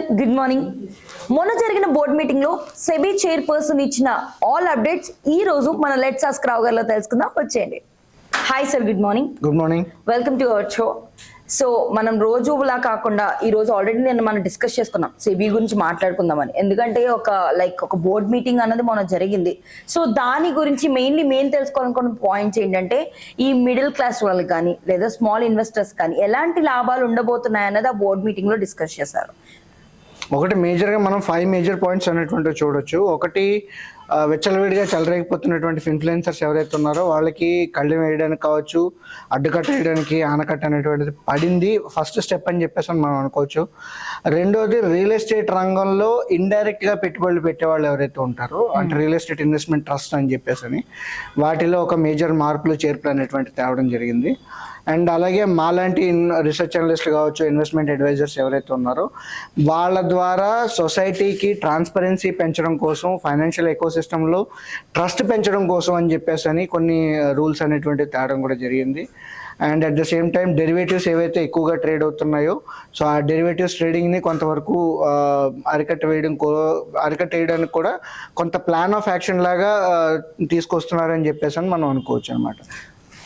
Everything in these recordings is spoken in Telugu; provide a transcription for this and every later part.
గుడ్ మార్నింగ్ మొన్న జరిగిన బోర్డ్ మీటింగ్లో సెబీ చైర్పర్సన్ ఇచ్చిన ఆల్ అప్డేట్స్ ఈ రోజు మన లెట్స్ ఆస్క్ రావు గారిలో తెలుసుకుందాం. వచ్చేయండి. Hi sir good morning good morning welcome to our show so మనం రోజులా కాకుండా ఈ రోజు ఆల్రెడీ నేను మనం డిస్కస్ చేసుకున్నాం. సెబీ గురించి మాట్లాడుకుందామని. ఎందుకంటే ఒక లైక్ ఒక బోర్డ్ మీటింగ్ అన్నది మన జరిగింది. సో దాని గురించి మెయిన్లీ మేము తెలుసుకోవాలనుకున్న పాయింట్స్ ఏంటంటే ఈ మిడిల్ క్లాస్ వాళ్ళకి కానీ లేదా స్మాల్ ఇన్వెస్టర్స్ కానీ ఎలాంటి లాభాలు ఉండబోతున్నాయి అన్నది ఆ బోర్డ్ మీటింగ్లో డిస్కస్ చేశారు. ఒకటి మేజర్గా మనం ఫైవ్ మేజర్ పాయింట్స్ అనేటువంటి చూడొచ్చు. ఒకటి వెచ్చలవిడిగా చెలరేగిపోతున్నటువంటి ఇన్ఫ్లుయెన్సర్స్ ఎవరైతే ఉన్నారో వాళ్ళకి కళ్ళు వేయడానికి కావచ్చు అడ్డుకట్ట వేయడానికి ఆనకట్ట అనేటువంటిది పడింది. ఫస్ట్ స్టెప్ అని చెప్పేసి మనం అనుకోవచ్చు. రెండోది రియల్ ఎస్టేట్ రంగంలో ఇండైరెక్ట్గా పెట్టుబడులు పెట్టే వాళ్ళు ఎవరైతే ఉంటారో అంటే రియల్ ఎస్టేట్ ఇన్వెస్ట్మెంట్ ట్రస్ట్ అని చెప్పేసి అని వాటిలో ఒక మేజర్ మార్పులు చేర్పులు అనేటువంటి తేవడం జరిగింది. అండ్ అలాగే మాలాంటి రీసెర్చ్ అనలిస్టులు కావచ్చు ఇన్వెస్ట్మెంట్ అడ్వైజర్స్ ఎవరైతే ఉన్నారో వాళ్ళ ద్వారా సొసైటీకి ట్రాన్స్పరెన్సీ పెంచడం కోసం ఫైనాన్షియల్ సిస్టంలో ట్రస్ట్ పెంచడం కోసం అని చెప్పేసి అని కొన్ని రూల్స్ అనేటువంటి తేవడం కూడా జరిగింది. And at the same time derivatives ఏవైతే ఎక్కువగా ట్రేడ్ అవుతున్నాయో సో ఆ డెరివేటివ్స్ ట్రేడింగ్ని కొంతవరకు అరికట్ట వేయడం కో అరికట్ట వేయడానికి కూడా కొంత ప్లాన్ ఆఫ్ యాక్షన్ లాగా తీసుకొస్తున్నారని చెప్పేసి అని మనం అనుకోవచ్చు అనమాట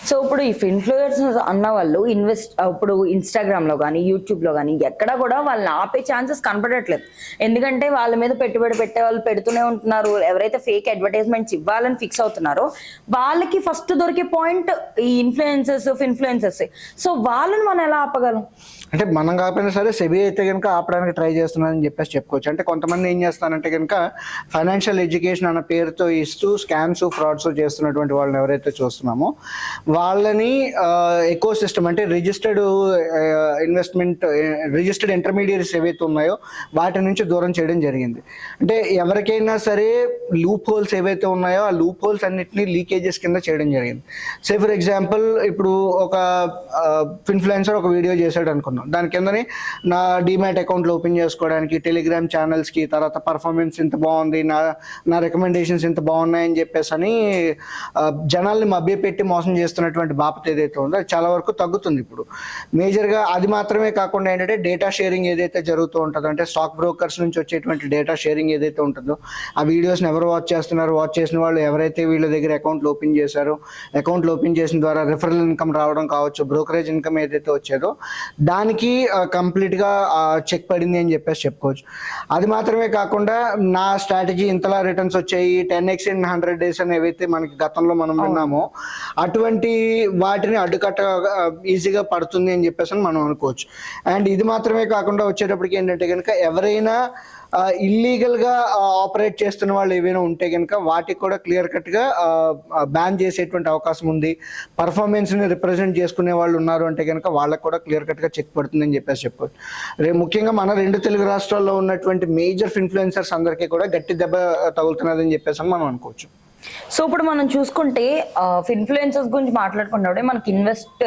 సో ఇప్పుడు ఈ ఇన్ఫ్లుయెన్సర్స్ అన్న వాళ్ళు ఇన్వెస్ట్ ఇప్పుడు ఇన్స్టాగ్రామ్లో కానీ యూట్యూబ్లో కానీ ఎక్కడ కూడా వాళ్ళని ఆపే ఛాన్సెస్ కనపడట్లేదు. ఎందుకంటే వాళ్ళ మీద పెట్టుబడి పెట్టే వాళ్ళు పెడుతూనే ఉంటున్నారు. ఎవరైతే ఫేక్ అడ్వర్టైజ్మెంట్స్ ఇవ్వాలని ఫిక్స్ అవుతున్నారో వాళ్ళకి ఫస్ట్ దొరికే పాయింట్ ఈ ఇన్ఫ్లుయెన్సర్స్ ఇన్ఫ్లుయెన్సర్స్ సో వాళ్ళని మనం ఎలా ఆపగలం? అంటే మనం కాకపోయినా సరే సెబీ అయితే కనుక ఆపడానికి ట్రై చేస్తున్నారని చెప్పేసి చెప్పుకోవచ్చు. అంటే కొంతమంది ఏం చేస్తారంటే కనుక ఫైనాన్షియల్ ఎడ్యుకేషన్ అన్న పేరుతో ఇస్తూ స్కామ్స్ ఫ్రాడ్స్ చేస్తున్నటువంటి వాళ్ళని ఎవరైతే చూస్తున్నామో వాళ్ళని ఎకో సిస్టమ్ అంటే రిజిస్టర్డ్ ఇన్వెస్ట్మెంట్ రిజిస్టర్డ్ ఇంటర్మీడియట్స్ ఏవైతే ఉన్నాయో వాటి నుంచి దూరం చేయడం జరిగింది. అంటే ఎవరికైనా సరే లూప్ హోల్స్ ఏవైతే ఉన్నాయో ఆ లూప్ హోల్స్ అన్నిటిని లీకేజెస్ కింద చేయడం జరిగింది. సే ఫర్ ఎగ్జాంపుల్ ఇప్పుడు ఒక ఇన్ఫ్లుయెన్సర్ ఒక వీడియో చేశాడు అనుకున్నాం దాని కిందని నా డిమాట్ అకౌంట్లు ఓపెన్ చేసుకోవడానికి టెలిగ్రామ్ ఛానల్స్కి తర్వాత పర్ఫార్మెన్స్ ఇంత బాగుంది నా నా రికమెండేషన్స్ ఇంత బాగున్నాయని చెప్పేసి అని జనాల్ని మభ్యపెట్టి మోసం చేస్తున్నటువంటి బాపత ఏదైతే ఉందో అది చాలా వరకు తగ్గుతుంది ఇప్పుడు. మేజర్గా అది మాత్రమే కాకుండా ఏంటంటే డేటా షేరింగ్ ఏదైతే జరుగుతూ ఉంటుందో అంటే స్టాక్ బ్రోకర్స్ నుంచి వచ్చేటువంటి డేటా షేరింగ్ ఏదైతే ఉంటుందో ఆ వీడియోస్ని ఎవరు వాచ్ చేస్తున్నారు? వాచ్ చేసిన వాళ్ళు ఎవరైతే వీళ్ళ దగ్గర అకౌంట్లు ఓపెన్ చేశారో అకౌంట్లు ఓపెన్ చేసిన ద్వారా రిఫరల్ ఇన్కమ్ రావడం కావచ్చు బ్రోకరేజ్ ఇన్కమ్ ఏదైతే వచ్చేదో దానికి కంప్లీట్గా చెక్ పడింది అని చెప్పేసి చెప్పుకోవచ్చు. అది మాత్రమే కాకుండా నా స్ట్రాటజీ ఇంతలా రిటర్న్స్ వచ్చాయి ten X in hundred days అని ఏవైతే మనకి గతంలో మనం విన్నామో అటువంటి వాటిని అడ్డుకట్ట ఈజీగా పడుతుంది అని చెప్పేసి అని మనం అనుకోవచ్చు. అండ్ ఇది మాత్రమే కాకుండా వచ్చేటప్పటికి ఏంటంటే కనుక ఎవరైనా ఇల్లీగల్గా ఆపరేట్ చేస్తున్న వాళ్ళు ఏవైనా ఉంటే కనుక వాటికి కూడా క్లియర్ కట్గా బ్యాన్ చేసేటువంటి అవకాశం ఉంది. పర్ఫార్మెన్స్ని రిప్రజెంట్ చేసుకునే వాళ్ళు ఉన్నారు అంటే కనుక వాళ్ళకి కూడా క్లియర్ కట్గా చెక్ పడుతుందని చెప్పేసి చెప్పవచ్చు రే ముఖ్యంగా మన రెండు తెలుగు రాష్ట్రాల్లో ఉన్నటువంటి మేజర్ ఇన్ఫ్లుయెన్సర్స్ అందరికీ కూడా గట్టి దెబ్బ తగులుతున్నదని చెప్పేసి మనం అనుకోవచ్చు. సో ఇప్పుడు మనం చూసుకుంటే ఇన్ఫ్లుయెన్సర్స్ గురించి మాట్లాడుకున్నప్పుడే మనకి ఇన్వెస్ట్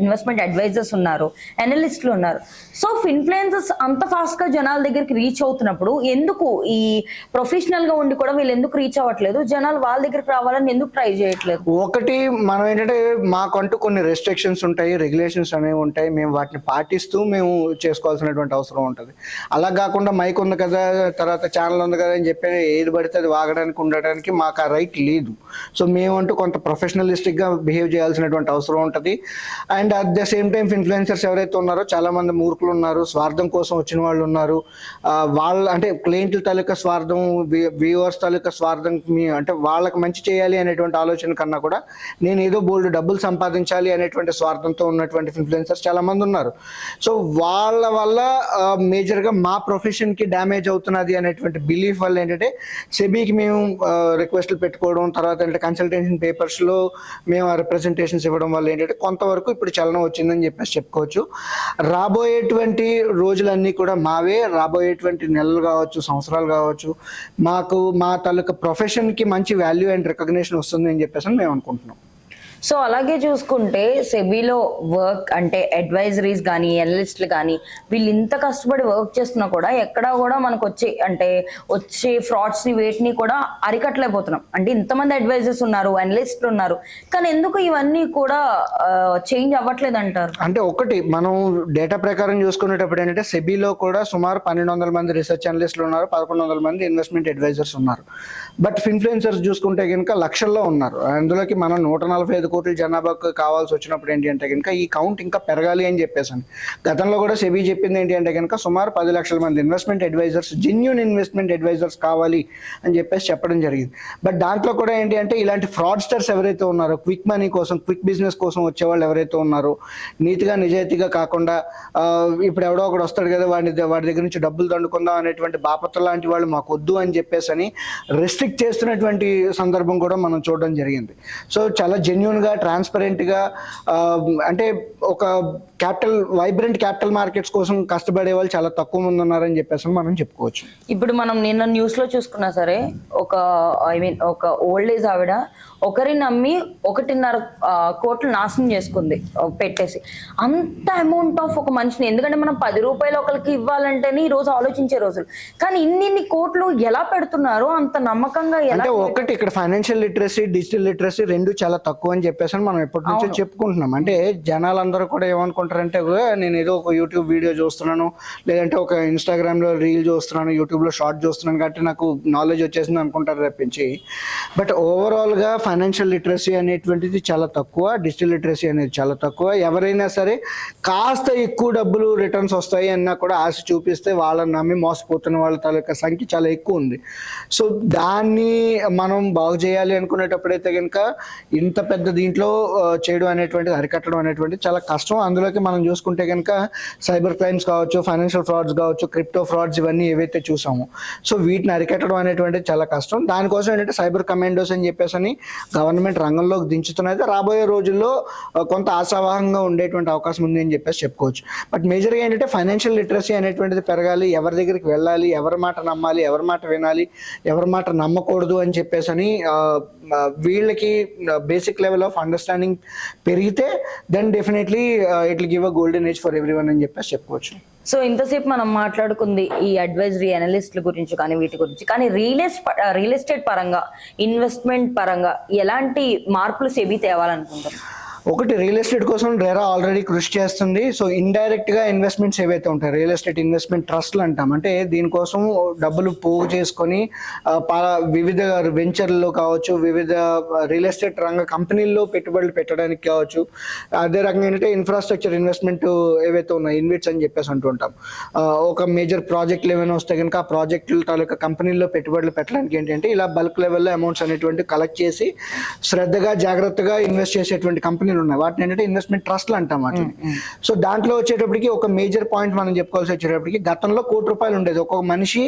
ఇన్వెస్ట్మెంట్ అడ్వైజర్స్ ఉన్నారు అనలిస్టులు ఉన్నారు. సో ఇన్ఫ్లుయెన్సర్స్ అంత ఫాస్ట్గా జనాల దగ్గరికి రీచ్ అవుతున్నప్పుడు ఎందుకు ఈ ప్రొఫెషనల్గా ఉండి కూడా వీళ్ళు ఎందుకు రీచ్ అవ్వట్లేదు? జనాలు వాళ్ళ దగ్గరికి రావాలని ఎందుకు ట్రై చేయట్లేదు? ఒకటి మనం ఏంటంటే మాకంటూ కొన్ని రెస్ట్రిక్షన్స్ ఉంటాయి రెగ్యులేషన్స్ అనేవి ఉంటాయి. మేము వాటిని పాటిస్తూ మేము చేసుకోవాల్సినటువంటి అవసరం ఉంటుంది. అలా కాకుండా మైక్ ఉంది కదా తర్వాత ఛానల్ ఉంది కదా అని చెప్పి ఏది పడితే అది వాగడానికి ఉండడానికి మాకు ఆ రైట్ లేదు. సో మేమంటూ కొంత ప్రొఫెషనలిస్టిక్గా బిహేవ్ చేయాల్సినటువంటి అవసరం ఉంటుంది. And at the same time influencers ఎవరైతే ఉన్నారో చాలామంది మూర్ఖులు ఉన్నారు స్వార్థం కోసం వచ్చిన వాళ్ళు ఉన్నారు. వాళ్ళ అంటే క్లయింట్ల తాలూకా స్వార్థం వ్యూవర్స్ తాలూకా స్వార్థం మీ అంటే వాళ్ళకి మంచి చేయాలి అనేటువంటి ఆలోచన కన్నా కూడా నేను ఏదో బోల్డ్ డబ్బులు సంపాదించాలి అనేటువంటి స్వార్థంతో ఉన్నటువంటి ఇన్ఫ్లుయెన్సర్స్ చాలా మంది ఉన్నారు. సో వాళ్ళ వల్ల మేజర్గా మా ప్రొఫెషన్కి డ్యామేజ్ అవుతున్నది అనేటువంటి బిలీఫ్ వల్ల ఏంటంటే సెబీకి మేము రిక్వెస్ట్లు పెట్టుకోవడం తర్వాత అంటే కన్సల్టేషన్ పేపర్స్లో మేము ఆ రిప్రజెంటేషన్స్ ఇవ్వడం వల్ల ఏంటంటే కొంతవరకు ఇప్పుడు చలనం వచ్చిందని చెప్పేసి చెప్పుకోవచ్చు. రాబోయేటువంటి రోజులన్నీ కూడా మావే. రాబోయేటువంటి నెలలు కావచ్చు సంవత్సరాలు కావచ్చు మాకు మా తాలూకా ప్రొఫెషన్కి మంచి వాల్యూ అండ్ రికగ్నేషన్ వస్తుంది అని చెప్పేసి మేము అనుకుంటున్నాం. సో అలాగే చూసుకుంటే సెబీలో వర్క్ అంటే అడ్వైజరీస్ కానీ ఎనలిస్ట్లు కానీ వీళ్ళు ఇంత కష్టపడి వర్క్ చేస్తున్నా కూడా ఎక్కడా కూడా మనకు వచ్చే అంటే వచ్చే ఫ్రాడ్స్ని వేటిని కూడా అరికట్టలేకపోతున్నాం. అంటే ఇంతమంది అడ్వైజర్స్ ఉన్నారు అనలిస్ట్లు ఉన్నారు. కానీ ఎందుకు ఇవన్నీ కూడా చేంజ్ అవ్వట్లేదు అంటారు అంటే ఒకటి మనం డేటా ప్రకారం చూసుకునేటప్పుడు ఏంటంటే సెబీలో కూడా సుమారు పన్నెండు వందల మంది రీసెర్చ్ అనలిస్టులు ఉన్నారు పదకొండు వందల మంది ఇన్వెస్ట్మెంట్ అడ్వైజర్స్ ఉన్నారు. బట్ ఇన్ఫ్లుయెన్సర్స్ చూసుకుంటే కనుక లక్షల్లో ఉన్నారు. అందులోకి మనం నూట నలభై ఐదు కోట్ల జనాభాకు కావాల్సి వచ్చినప్పుడు ఏంటి అంటే కనుక ఈ కౌంట్ ఇంకా పెరగాలి అని చెప్పేసాను. గతంలో కూడా సెబీ చెప్పింది ఏంటి అంటే కనుక సుమారు పది లక్షల మంది investment advisors genuine investment advisors కావాలి అని చెప్పేసి చెప్పడం జరిగింది. బట్ దాంట్లో కూడా ఏంటి అంటే ఇలాంటి ఫ్రాడ్స్టర్స్ ఎవరైతే ఉన్నారో క్విక్ మనీ కోసం క్విక్ బిజినెస్ కోసం వచ్చేవాళ్ళు ఎవరైతే ఉన్నారో నీతిగా నిజాయితీగా కాకుండా ఇప్పుడు ఎవడో ఒకడు వస్తాడు కదా వాడి వాడి దగ్గర నుంచి డబ్బులు దండుకుందాం అనేటువంటి బాపత్ర లాంటి వాళ్ళు మాకు వద్దు అని చెప్పేసి అని రెస్ట్రిక్ట్ చేస్తున్నటువంటి సందర్భం కూడా మనం చూడడం జరిగింది. సో చాలా జెన్యున్ ఓపెన్గా ట్రాన్స్పరెంట్గా అంటే ఒక క్యాపిటల్ వైబ్రెంట్ క్యాపిటల్ మార్కెట్స్ కోసం కష్టపడే వాళ్ళు చాలా తక్కువ మంది ఉన్నారని చెప్పేసి మనం చెప్పుకోవచ్చు. ఇప్పుడు మనం నిన్న న్యూస్లో చూసుకున్నా సరే ఒక ఐ మీన్ ఒక ఓల్డ్ ఏజ్ ఆవిడ ఒకరిని నమ్మి ఒకటిన్నర కోట్లు నాశనం చేసుకుంది పెట్టేసి. అంత అమౌంట్ ఆఫ్ ఒక మనిషిని ఎందుకంటే మనం పది రూపాయలు ఒకరికి ఇవ్వాలంటేనే ఈ రోజు ఆలోచించే రోజులు. కానీ ఇన్ని ఇన్ని కోట్లు ఎలా పెడుతున్నారు అంత నమ్మకంగా ఎలా అంటే ఒకటి ఇక్కడ ఫైనాన్షియల్ లిటరసీ డిజిటల్ లిటరసీ రెండు చాలా తక్కువ అని చెప్పేసి మనం ఎప్పటి నుంచో చెప్పుకుంటున్నాం. అంటే జనాలందరూ కూడా ఏమనుకుంటారంటే నేను ఏదో ఒక యూట్యూబ్ వీడియో చూస్తున్నాను లేదంటే ఒక ఇన్స్టాగ్రామ్లో రీల్ చూస్తున్నాను యూట్యూబ్లో షార్ట్ చూస్తున్నాను కాబట్టి నాకు నాలెడ్జ్ వచ్చేసింది అనుకుంటారు తప్పించి. బట్ ఓవరాల్గా ఫైనాన్షియల్ లిటరసీ అనేటువంటిది చాలా తక్కువ డిజిటల్ లిటరసీ అనేది చాలా తక్కువ. ఎవరైనా సరే కాస్త ఎక్కువ డబ్బులు రిటర్న్స్ వస్తాయి అన్నా కూడా ఆశ చూపిస్తే వాళ్ళని నమ్మి మోసపోతున్న వాళ్ళ తాలూకా సంఖ్య చాలా ఎక్కువ ఉంది. సో దాన్ని మనం బాగు చేయాలి అనుకునేటప్పుడైతే కనుక ఇంత పెద్ద దీంట్లో చేయడం అనేటువంటిది అరికట్టడం అనేటువంటిది చాలా కష్టం. అందులోకి మనం చూసుకుంటే కనుక సైబర్ క్రైమ్స్ కావచ్చు ఫైనాన్షియల్ ఫ్రాడ్స్ కావచ్చు క్రిప్టో ఫ్రాడ్స్ ఇవన్నీ ఏవైతే చూసామో. సో వీటిని అరికట్టడం అనేటువంటిది చాలా కష్టం. దానికోసం ఏంటంటే సైబర్ కమాండోస్ అని చెప్పేసి అని గవర్నమెంట్ రంగంలోకి దించుతున్నది. రాబోయే రోజుల్లో కొంత ఆశావాహంగా ఉండేటువంటి అవకాశం ఉంది అని చెప్పేసి చెప్పుకోవచ్చు. బట్ మేజర్గా ఏంటంటే ఫైనాన్షియల్ లిటరసీ అనేటువంటిది పెరగాలి ఎవరి దగ్గరికి వెళ్ళాలి ఎవరి మాట నమ్మాలి ఎవరి మాట వినాలి ఎవరి మాట నమ్మకూడదు అని చెప్పేసి అని వీళ్ళకి బేసిక్ లెవెల్ ఆఫ్ అండర్స్టాండింగ్ పెరిగితే then definitely it give a golden age for everyone అని చెప్పేసి చెప్పుకోవచ్చు. సో ఇంతసేపు మనం మాట్లాడుకుంది ఈ అడ్వైజరీ అనలిస్ట్ల గురించి కానీ వీటి గురించి కానీ రియల్ ఎస్టేట్ రియల్ ఎస్టేట్ పరంగా ఇన్వెస్ట్మెంట్ పరంగా ఎలాంటి మార్పులు సెబీ తేవాలనుకుంటారు ఒకటి రియల్ ఎస్టేట్ కోసం రెరా ఆల్రెడీ కృషి చేస్తుంది. సో ఇండైరెక్ట్గా ఇన్వెస్ట్మెంట్స్ ఏవైతే ఉంటాయి రియల్ ఎస్టేట్ ఇన్వెస్ట్మెంట్ ట్రస్ట్లు అంటాం. అంటే దీనికోసం డబ్బులు పోగు చేసుకొని పా- వివిధ వెంచర్లలో కావచ్చు వివిధ రియల్ ఎస్టేట్ రంగ కంపెనీల్లో పెట్టుబడులు పెట్టడానికి కావచ్చు అదే రకంగా ఏంటంటే ఇన్ఫ్రాస్ట్రక్చర్ ఇన్వెస్ట్మెంట్ ఏవైతే ఉన్నాయి ఇన్వెట్స్ అని చెప్పేసి అంటుంటాం ఉంటాం. ఒక మేజర్ ప్రాజెక్టులు ఏమైనా వస్తే కనుక ఆ ప్రాజెక్టుల తాలూకా కంపెనీల్లో పెట్టుబడులు పెట్టడానికి ఏంటంటే ఇలా బల్క్ లెవెల్లో అమౌంట్స్ అనేటువంటి కలెక్ట్ చేసి శ్రద్ధగా జాగ్రత్తగా ఇన్వెస్ట్ చేసేటువంటి కంపెనీలు ఉన్నాయి. వాటిని ఏంటంటే ఇన్వెస్ట్మెంట్ ట్రస్ట్లు అంటాం వాటిని. సో దాంట్లో వచ్చేటప్పటికి ఒక మేజర్ పాయింట్ మనం చెప్పుకోవాల్సి వచ్చేటప్పటికి గతంలో కోటి రూపాయలు ఉండేది. ఒక్కొక్క మనిషి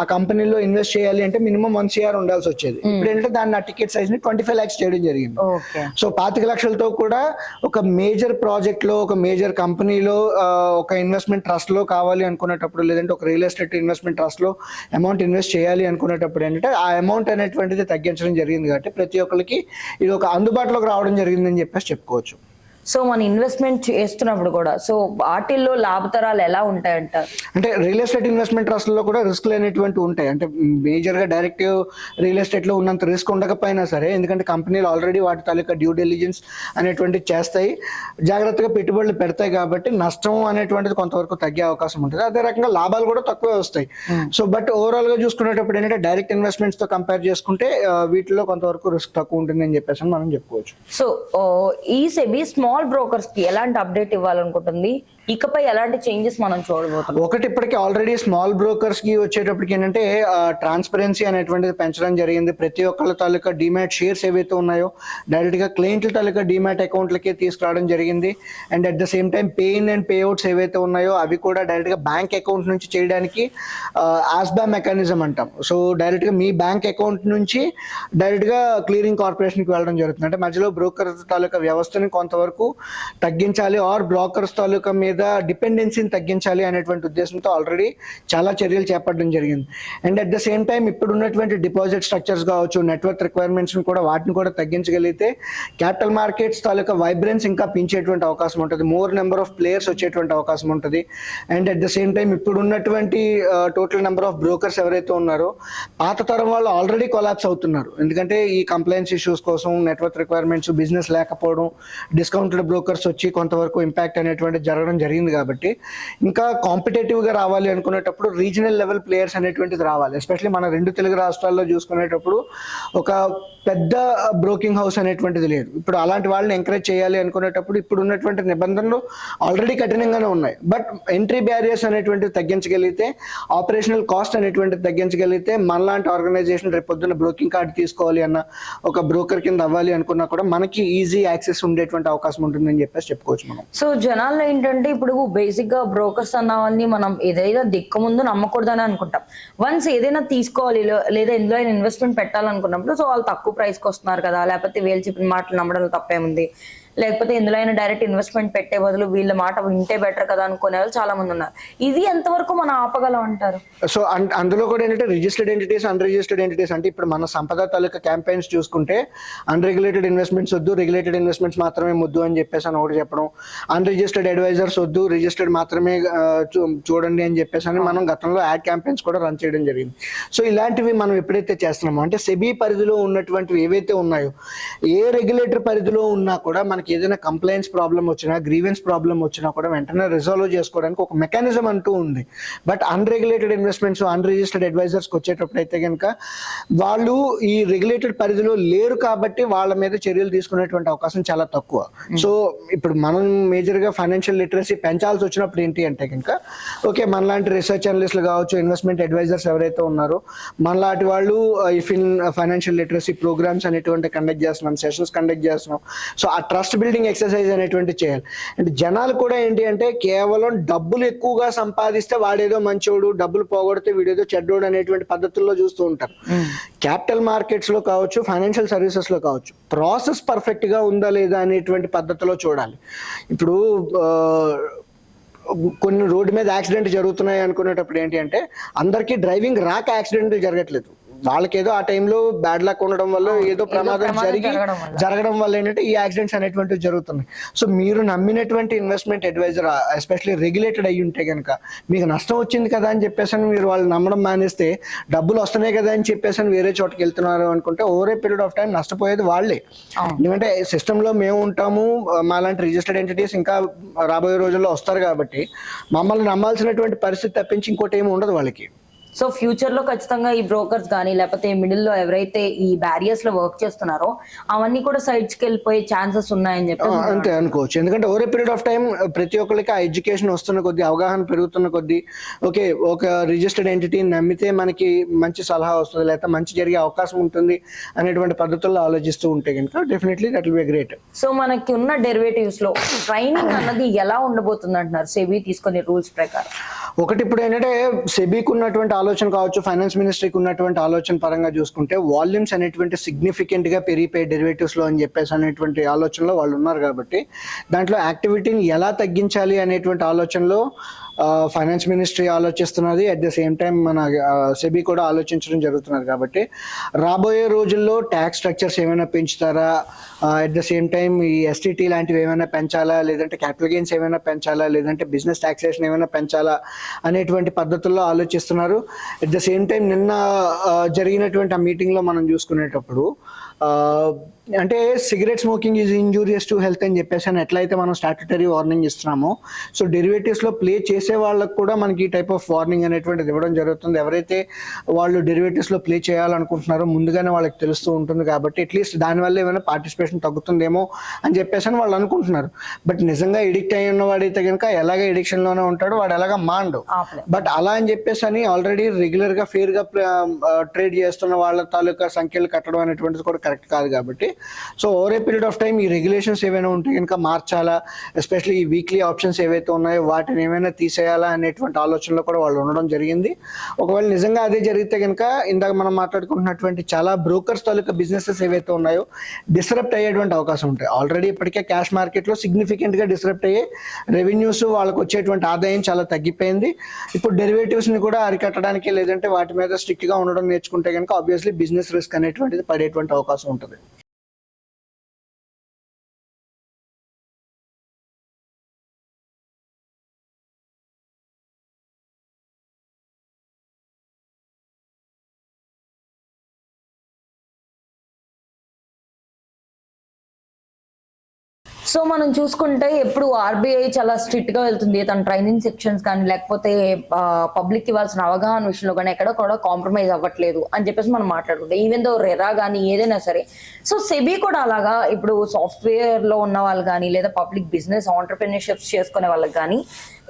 ఆ కంపెనీలో ఇన్వెస్ట్ చేయాలి అంటే మినిమం వన్ సిఆర్ ఉండాల్సి వచ్చేది. ఇప్పుడు ఏంటంటే దాన్ని ఆ టికెట్ సైజ్ని ట్వంటీ ఫైవ్ ల్యాక్స్ చేయడం జరిగింది. సో పాతిక లక్షలతో కూడా ఒక మేజర్ ప్రాజెక్ట్లో ఒక మేజర్ కంపెనీలో ఒక ఇన్వెస్ట్మెంట్ ట్రస్ట్లో కావాలి అనుకునేటప్పుడు లేదంటే ఒక రియల్ ఎస్టేట్ ఇన్వెస్ట్మెంట్ ట్రస్ట్లో అమౌంట్ ఇన్వెస్ట్ చేయాలి అనుకునేటప్పుడు ఏంటంటే ఆ అమౌంట్ అనేటువంటిది తగ్గించడం జరిగింది కాబట్టి ప్రతి ఒక్కరికి ఇది ఒక అందుబాటులోకి రావడం జరిగిందని చెప్పేసి చెప్పుకోవచ్చు. సో మన ఇన్వెస్ట్మెంట్ చేస్తున్నప్పుడు కూడా. సో వాటిల్లో లాభతరాలు ఎలా ఉంటాయంటారు అంటే రియల్ ఎస్టేట్ ఇన్వెస్ట్మెంట్ ట్రస్ట్లో కూడా రిస్క్లు అనేటువంటి ఉంటాయి. అంటే మేజర్గా డైరెక్ట్ రియల్ ఎస్టేట్లో ఉన్నంత రిస్క్ ఉండకపోయినా సరే ఎందుకంటే కంపెనీలు ఆల్రెడీ వాటి తాలూకా డ్యూ డెలిజెన్స్ అనేటువంటిది చేస్తాయి. జాగ్రత్తగా పెట్టుబడులు పెడతాయి కాబట్టి నష్టం అనేటువంటిది కొంతవరకు తగ్గే అవకాశం ఉంటుంది. అదే రకంగా లాభాలు కూడా తక్కువే వస్తాయి. సో బట్ ఓవరాల్గా చూసుకునేటప్పుడు ఏంటంటే డైరెక్ట్ ఇన్వెస్ట్మెంట్స్తో కంపేర్ చేసుకుంటే వీటిలో కొంతవరకు రిస్క్ తక్కువ ఉంటుంది అని చెప్పేసి మనం చెప్పుకోవచ్చు. సో ఈ సెబీ స్మాల్ బ్రోకర్స్కి ఎలాంటి అప్డేట్ ఇవ్వాలనుకుంటుంది? ఇకపై ఎలాంటి చేంజెస్ మనం చూడబోతున్నాం? ఒకటి ఇప్పటికి ఆల్రెడీ స్మాల్ బ్రోకర్స్కి వచ్చేటప్పటికి ఏంటంటే ట్రాన్స్పరెన్సీ అనేటువంటిది పెంచడం జరిగింది. ప్రతి ఒక్కళ్ళ తాలూకా డిమాట్ షేర్స్ ఏవైతే ఉన్నాయో డైరెక్ట్గా క్లయింట్ల తాలూకా డిమాట్ అకౌంట్లకి తీసుకురావడం జరిగింది. And at the same time pay in and payouts ఏవైతే ఉన్నాయో అవి కూడా డైరెక్ట్గా బ్యాంక్ అకౌంట్ నుంచి చేయడానికి ఆస్బా మెకానిజం అంటాం. సో డైరెక్ట్గా మీ బ్యాంక్ అకౌంట్ నుంచి డైరెక్ట్గా క్లియరింగ్ కార్పొరేషన్కి వెళ్ళడం జరుగుతుంది. అంటే మధ్యలో బ్రోకర్ తాలూకా వ్యవస్థని కొంతవరకు తగ్గించాలి ఆర్ బ్రోకర్స్ తాలూకా మీద మీద డిపెండెన్సీని తగ్గించాలి అనేటువంటి ఉద్దేశంతో ఆల్రెడీ చాలా చర్యలు చేపట్టడం జరిగింది. And at the same time ఇప్పుడు ఉన్నటువంటి డిపాజిట్ స్ట్రక్చర్స్ కావచ్చు నెట్వర్క్ రిక్వైర్మెంట్స్ని కూడా వాటిని కూడా తగ్గించగలిగితే క్యాపిటల్ మార్కెట్స్ తాలూకా వైబ్రెన్స్ ఇంకా పెంచేటువంటి అవకాశం ఉంటుంది. మోర్ నెంబర్ ఆఫ్ ప్లేయర్స్ వచ్చేటువంటి అవకాశం ఉంటుంది. And at the same time ఇప్పుడు ఉన్నటువంటి టోటల్ నెంబర్ ఆఫ్ బ్రోకర్స్ ఎవరైతే ఉన్నారో పాత తరం వాళ్ళు ఆల్రెడీ కొలాప్స్ అవుతున్నారు. ఎందుకంటే ఈ కంప్లైన్స్ ఇష్యూస్ కోసం నెట్వర్క్ రిక్వైర్మెంట్స్ బిజినెస్ లేకపోవడం డిస్కౌంటెడ్ బ్రోకర్స్ వచ్చి కొంతవరకు ఇంపాక్ట్ అనేటువంటి జరగడం జరిగింది కాబట్టి ఇంకా కాంపిటేటివ్గా రావాలి అనుకునేటప్పుడు రీజనల్ లెవెల్ ప్లేయర్స్ అనేటువంటిది రావాలి. ఎస్పెషలీ మన రెండు తెలుగు రాష్ట్రాల్లో చూసుకునేటప్పుడు ఒక పెద్ద బ్రోకింగ్ హౌస్ అనేటువంటిది లేదు. ఇప్పుడు అలాంటి వాళ్ళని ఎంకరేజ్ చేయాలి అనుకునేటప్పుడు ఇప్పుడు ఉన్నటువంటి నిబంధనలు ఆల్రెడీ కఠినంగానే ఉన్నాయి. బట్ ఎంట్రీ బ్యారియర్స్ అనేటువంటివి తగ్గించగలిగితే ఆపరేషనల్ కాస్ట్ అనేటువంటిది తగ్గించగలిగితే మనలాంటి ఆర్గనైజేషన్ రేపొద్దున బ్రోకింగ్ కార్డు తీసుకోవాలి అన్న ఒక బ్రోకర్ కింద అవ్వాలి అనుకున్నా కూడా మనకి ఈజీ యాక్సెస్ ఉండేటువంటి అవకాశం ఉంటుందని చెప్పేసి చెప్పుకోవచ్చు మనం. సో జనాల్లో ఏంటంటే ఇప్పుడు బేసిక్గా బ్రోకర్స్ అన్న వాళ్ళని మనం ఏదైనా దిక్కు ముందు నమ్మకూడదని అనుకుంటాం. వన్స్ ఏదైనా తీసుకోవాలి లేదా ఇందులో ఇన్వెస్ట్మెంట్ పెట్టాలనుకున్నప్పుడు సో వాళ్ళు తక్కువ ప్రైస్కి వస్తున్నారు కదా లేకపోతే వేలు చెప్పిన మాటలు నమ్మడంలో తప్పేముంది? లేకపోతే ఇందులో అయినా డైరెక్ట్ ఇన్వెస్ట్మెంట్ పెట్టే బదులు వీళ్ళ మాట వింటే బెటర్ కదా అనుకునే వాళ్ళు చాలా మంది ఉన్నారు. ఇది ఎంతవరకు మనం ఆపగలం అంటారు? సో అన్- అందులో కూడా ఏంటంటే రిజిస్టర్డ్ ఎంటిటీస్ అన్రిజిస్టర్డ్ ఎంటిటీస్ అంటే ఇప్పుడు మన సంపద తాలూకా క్యాంపెయిన్స్ చూసుకుంటే అన్రెగ్యులేటెడ్ ఇన్వెస్ట్మెంట్స్ వద్దు రెగ్యులేటెడ్ ఇన్వెస్ట్మెంట్స్ మాత్రమే ముద్దు అని చెప్పేసి అని ఒకటి చెప్పడం అన్రిజిస్టర్డ్ అడ్వైజర్స్ వద్దు రిజిస్టర్డ్ మాత్రమే చూ- చూడండి అని చెప్పేసి అని మనం గతంలో యాడ్ క్యాంపెయిన్స్ కూడా రన్ చేయడం జరిగింది. సో ఇలాంటివి మనం ఎప్పుడైతే చేస్తున్నామో అంటే సెబీ పరిధిలో ఉన్నటువంటివి ఏవైతే ఉన్నాయో ఏ రెగ్యులేటర్ పరిధిలో ఉన్నా కూడా మనకి ఏదైనా కంప్లైంట్స్ ప్రాబ్లం వచ్చినా గ్రీవెన్స్ ప్రాబ్లం వచ్చినా కూడా వెంటనే రిజాల్వ్ చేసుకోవడానికి ఒక మెకానిజం అంటూ ఉంది. బట్ అన్రెగ్యులేటెడ్ ఇన్వెస్ట్మెంట్స్ అన్రిజిస్టర్డ్ అడ్వైజర్స్కి వచ్చేటప్పుడు అయితే కనుక వాళ్ళు ఈ రెగ్యులేటెడ్ పరిధిలో లేరు కాబట్టి వాళ్ళ మీద చర్యలు తీసుకునేటువంటి అవకాశం చాలా తక్కువ. సో ఇప్పుడు మనం మేజర్గా ఫైనాన్షియల్ లిటరసీ పెంచాల్సి వచ్చినప్పుడు ఏంటి అంటే కనుక ఓకే మనలాంటి రీసెర్చ్ అనలిస్టులు కావచ్చు ఇన్వెస్ట్మెంట్ అడ్వైజర్స్ ఎవరైతే ఉన్నారో మనలాంటి వాళ్ళు ఈ ఫిన్ ఫైనాన్షియల్ లిటరసీ ప్రోగ్రామ్స్ అనేటువంటి కండక్ట్ చేస్తున్నాం సెషన్స్ కండక్ట్ చేస్తున్నాం. సో ఆ ట్రస్ట్ బిల్డింగ్ ఎక్సర్సైజ్ అనేటువంటి చేయాలి. అంటే జనాలు కూడా ఏంటి అంటే కేవలం డబ్బులు ఎక్కువగా సంపాదిస్తే వాడేదో మంచోడు డబ్బులు పోగొడితే వీడేదో చెడ్డోడు అనేటువంటి పద్ధతుల్లో చూస్తూ ఉంటారు. క్యాపిటల్ మార్కెట్స్లో కావచ్చు ఫైనాన్షియల్ సర్వీసెస్లో కావచ్చు ప్రాసెస్ పర్ఫెక్ట్గా ఉందా లేదా అనేటువంటి పద్ధతిలో చూడాలి. ఇప్పుడు కొన్ని రోడ్డు మీద యాక్సిడెంట్ జరుగుతున్నాయి అనుకునేటప్పుడు ఏంటి అంటే అందరికీ డ్రైవింగ్ రాక యాక్సిడెంట్లు జరగట్లేదు. వాళ్ళకి ఏదో ఆ టైంలో బ్యాడ్ లక్ ఉండడం వల్ల ఏదో ప్రమాదం జరిగి జరగడం వల్ల. ఏంటంటే ఈ యాక్సిడెంట్స్ అనేటువంటివి జరుగుతున్నాయి సో మీరు నమ్మినటువంటి ఇన్వెస్ట్మెంట్ అడ్వైజర్ ఎస్పెషల్లీ రెగ్యులేటెడ్ అయ్యి ఉంటే కనుక మీకు నష్టం వచ్చింది కదా అని చెప్పేసి మీరు వాళ్ళు నమ్మడం మానేస్తే డబ్బులు వస్తున్నాయి కదా అని చెప్పేసి వేరే చోటకి వెళ్తున్నారు అనుకుంటే over a period of time నష్టపోయేది వాళ్ళే. ఎందుకంటే సిస్టంలో మేము ఉంటాము మాలాంటి రిజిస్టర్డ్ ఎంటిటీస్ ఇంకా రాబోయే రోజుల్లో వస్తారు కాబట్టి మమ్మల్ని నమ్మాల్సినటువంటి పరిస్థితి తప్పించి ఇంకోటి ఏమి ఉండదు వాళ్ళకి సో ఫ్యూచర్లో ఖచ్చితంగా ఈ బ్రోకర్స్ కానీ లేకపోతే మిడిల్లో ఎవరైతే ఈ బ్యారియర్స్లో వర్క్ చేస్తున్నారో అవన్నీ కూడా సైడ్స్కి వెళ్ళిపోయే ఛాన్సెస్ ఉన్నాయని చెప్పి అంతే అనుకోవచ్చు. ఎందుకంటే ఓవర్ పీరియడ్ ఆఫ్ టైం ప్రతి ఒక్కరికి ఆ ఎడ్యుకేషన్ వస్తున్న కొద్దీ అవగాహన పెరుగుతున్న కొద్దీ ఓకే ఒక రిజిస్టర్డ్ ఎంటిటీని నమ్మితే మనకి మంచి సలహా వస్తుంది లేకపోతే మంచి జరిగే అవకాశం ఉంటుంది అనేటువంటి పద్ధతుల్లో ఆలోచిస్తూ ఉంటే కనుక definitely that will be great so మనకి ఉన్న డెరివేటివ్స్లో ట్రైనింగ్ అన్నది ఎలా ఉండబోతుంది అంటున్నారు? సెబీ తీసుకునే రూల్స్ ప్రకారం. ఒకటి ఇప్పుడు ఏంటంటే సెబీకి ఉన్నటువంటి ఆలోచన కావచ్చు ఫైనాన్స్ మినిస్ట్రీకి ఉన్నటువంటి ఆలోచన పరంగా చూసుకుంటే వాల్యూమ్స్ అనేటువంటి సిగ్నిఫికెంట్గా పెరిగిపోయి డెరివేటివ్స్లో అని చెప్పేసి అనేటువంటి ఆలోచనలో వాళ్ళు ఉన్నారు కాబట్టి దాంట్లో యాక్టివిటీని ఎలా తగ్గించాలి అనేటువంటి ఆలోచనలో ఫైనాన్స్ మినిస్ట్రీ ఆలోచిస్తున్నది. అట్ ద సేమ్ టైం మన సెబీ కూడా ఆలోచించడం జరుగుతున్నది కాబట్టి రాబోయే రోజుల్లో ట్యాక్స్ స్ట్రక్చర్స్ ఏమైనా పెంచుతారా? అట్ ద సేమ్ టైం ఈ ఎస్టీటీ లాంటివి ఏమైనా పెంచాలా? లేదంటే క్యాపిటల్ గెయిన్స్ ఏమైనా పెంచాలా? లేదంటే బిజినెస్ టాక్సేషన్ ఏమైనా పెంచాలా? అనేటువంటి పద్ధతుల్లో ఆలోచిస్తున్నారు. అట్ ద సేమ్ టైం నిన్న జరిగినటువంటి ఆ మీటింగ్లో మనం చూసుకునేటప్పుడు అంటే cigarette smoking is injurious to health అని చెప్పేసి అని ఎట్లయితే మనం స్టాట్యుటరీ వార్నింగ్ ఇస్తున్నామో సో డెరివేటివ్స్లో ప్లే చేసే వాళ్ళకు కూడా మనకి ఈ టైప్ ఆఫ్ వార్నింగ్ అనేటువంటిది ఇవ్వడం జరుగుతుంది. ఎవరైతే వాళ్ళు డెరివేటివ్స్లో ప్లే చేయాలనుకుంటున్నారో ముందుగానే వాళ్ళకి తెలుస్తూ ఉంటుంది కాబట్టి అట్లీస్ట్ దానివల్ల ఏమైనా పార్టిసిపేషన్ తగ్గుతుందేమో అని చెప్పేసి అని వాళ్ళు అనుకుంటున్నారు. బట్ నిజంగా ఎడిక్ట్ అయి ఉన్నవాడైతే కనుక ఎలాగ ఎడిక్షన్లోనే ఉంటాడో వాడు ఎలాగ మాండు బట్ అలా అని చెప్పేసి అని ఆల్రెడీ రెగ్యులర్గా ఫేర్గా ట్రేడ్ చేస్తున్న వాళ్ళ తాలూకా సంఖ్యలు కట్టడం అనేటువంటిది కూడా కరెక్ట్ కాదు కాబట్టి so over a period of time ఈ రెగ్యులేషన్స్ ఏమైనా ఉంటే కనుక మార్చాలా? ఎస్పెషల్లీ ఈ వీక్లీ ఆప్షన్స్ ఏవైతే ఉన్నాయో వాటిని ఏమైనా తీసేయాలా అనేటువంటి ఆలోచనలో కూడా వాళ్ళు ఉండడం జరిగింది. ఒకవేళ నిజంగా అదే జరిగితే కనుక ఇందాక మనం మాట్లాడుకుంటున్నటువంటి చాలా బ్రోకర్స్ తాలూకా బిజినెసెస్ ఏవైతే ఉన్నాయో డిస్టరప్ట్ అయ్యేటువంటి అవకాశం ఉంటాయి. ఆల్రెడీ ఇప్పటికే క్యాష్ మార్కెట్లో సిగ్నిఫికెంట్గా డిస్టరప్ట్ అయ్యే రెవెన్యూస్ వాళ్ళకి వచ్చేటువంటి ఆదాయం చాలా తగ్గిపోయింది. ఇప్పుడు డెరివేటివ్స్ని కూడా అరికట్టడానికి లేదంటే వాటి మీద స్ట్రిక్ట్గా ఉండడం నేర్చుకుంటే కనుక ఆబ్వియస్లీ బిజినెస్ రిస్క్ అనేటువంటిది పడేటువంటి అవకాశం ఉంటుంది. సో మనం చూసుకుంటే ఎప్పుడు ఆర్బీఐ చాలా స్ట్రిక్ట్గా వెళ్తుంది. తన ట్రైనింగ్ సెక్షన్స్ కానీ లేకపోతే పబ్లిక్ ఇవ్వాల్సిన అవగాహన విషయంలో కానీ ఎక్కడ కూడా కాంప్రమైజ్ అవ్వట్లేదు అని చెప్పేసి మనం మాట్లాడుకుంటాం ఈవెన్ దో రెరా కానీ ఏదైనా సరే. సో సెబీ కూడా అలాగా ఇప్పుడు సాఫ్ట్వేర్లో ఉన్న వాళ్ళు కానీ లేదా పబ్లిక్ బిజినెస్ ఆంటర్ప్రినర్షిప్స్ చేసుకునే వాళ్ళకి కానీ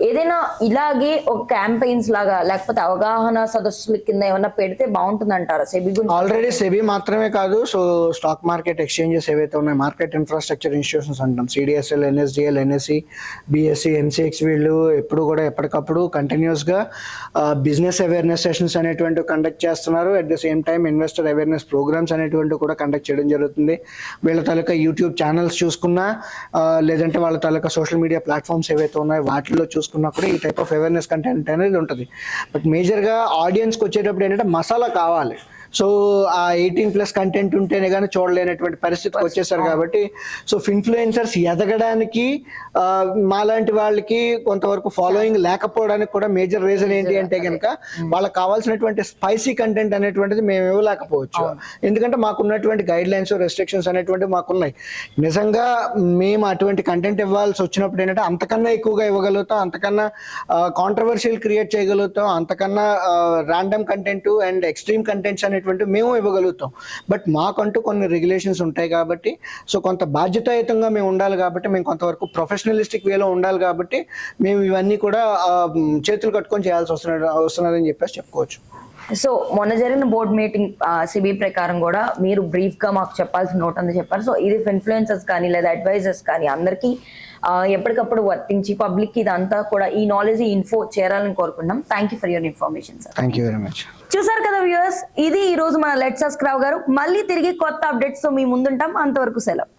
ఏదైనా ఇలాగే ఒక క్యాంపెయిన్స్ లాగా లేకపోతే అవగాహన సదస్సుల కింద ఏమైనా పెడితే బాగుంటుంది అంటారా సెబీ గురించి? ఆల్రెడీ సెబీ మాత్రమే కాదు సో స్టాక్ మార్కెట్ ఎక్స్చేంజెస్ ఏవైతే ఉన్నాయి మార్కెట్ ఇన్ఫ్రాస్ట్రక్చర్ ఇన్స్టిట్యూషన్స్ అంటాం. CDSL NSDL NSC BSC NCX వీళ్ళు ఎప్పుడు కూడా ఎప్పటికప్పుడు కంటిన్యూస్గా బిజినెస్ అవేర్నెస్ సెషన్స్ అనేటువంటి కండక్ట్ చేస్తున్నారు. At the same time investor awareness programs అనేటువంటి కూడా కండక్ట్ చేయడం జరుగుతుంది. వీళ్ళ తాలూకా యూట్యూబ్ ఛానల్స్ చూసుకున్నా లేదంటే వాళ్ళ తాలూకా సోషల్ మీడియా ప్లాట్ఫామ్స్ ఏవైతే ఉన్నాయో వాటిల్లో చూసుకున్నా కూడా ఈ టైప్ ఆఫ్ అవేర్నెస్ కంటెంట్ అనేది ఉంటుంది. బట్ మేజర్గా ఆడియన్స్కి వచ్చేటప్పుడు ఏంటంటే మసాలా కావాలి. సో ఆ ఎయిటీన్ ప్లస్ కంటెంట్ ఉంటేనే కానీ చూడలేనటువంటి పరిస్థితికి వచ్చేసారు కాబట్టి సో ఇన్ఫ్లుయెన్సర్స్ ఎదగడానికి మాలాంటి వాళ్ళకి కొంతవరకు ఫాలోయింగ్ లేకపోవడానికి కూడా మేజర్ రీజన్ ఏంటి అంటే కనుక వాళ్ళకి కావాల్సినటువంటి స్పైసీ కంటెంట్ అనేటువంటిది మేము ఇవ్వలేకపోవచ్చు. ఎందుకంటే మాకు ఉన్నటువంటి గైడ్ లైన్స్ రెస్ట్రిక్షన్స్ అనేటువంటివి మాకున్నాయి. నిజంగా మేము అటువంటి కంటెంట్ ఇవ్వాల్సి వచ్చినప్పుడు ఏంటంటే అంతకన్నా ఎక్కువగా ఇవ్వగలుగుతాం అంతకన్నా కాంట్రవర్షియల్ క్రియేట్ చేయగలుగుతాం అంతకన్నా random content and extreme contents అనేటువంటి మేము ఇవ్వగలుగుతాం. బట్ మాకంటూ కొన్ని రెగ్యులేషన్స్ ఉంటాయి కాబట్టి సో కొంత బాధ్యతాయుతంగా మేము ఉండాలి కాబట్టి మేము కొంతవరకు ప్రొఫెషనలిస్టిక్ వేలో ఉండాలి కాబట్టి మేము ఇవన్నీ కూడా చేతులు కట్టుకొని చేయాల్సి వస్తున్నది వస్తున్నదని చెప్పేసి చెప్పుకోవచ్చు. సో మొన్న జరిగిన బోర్డ్ మీటింగ్ సిబి ప్రకారం కూడా మీరు బ్రీఫ్గా మాకు చెప్పాల్సిన నోట్ అంతా చెప్పారు. సో ఇది ఇన్ఫ్లుయెన్సర్స్ కానీ లేదా అడ్వైజర్స్ కానీ అందరికీ ఎప్పటికప్పుడు వర్తించి పబ్లిక్ ఇదంతా కూడా ఈ నాలెడ్జ్ ఇన్ఫో చేరాలని కోరుకుంటున్నాం. Thank you for your information sir thank you very much చూసారు కదా వ్యూయర్స్ ఇది ఈ రోజు మన లెట్ సబ్స్క్రైబ్ గారు. మళ్ళీ తిరిగి కొత్త అప్డేట్స్తో మీ ముందుంటాం. అంతవరకు సెలవు.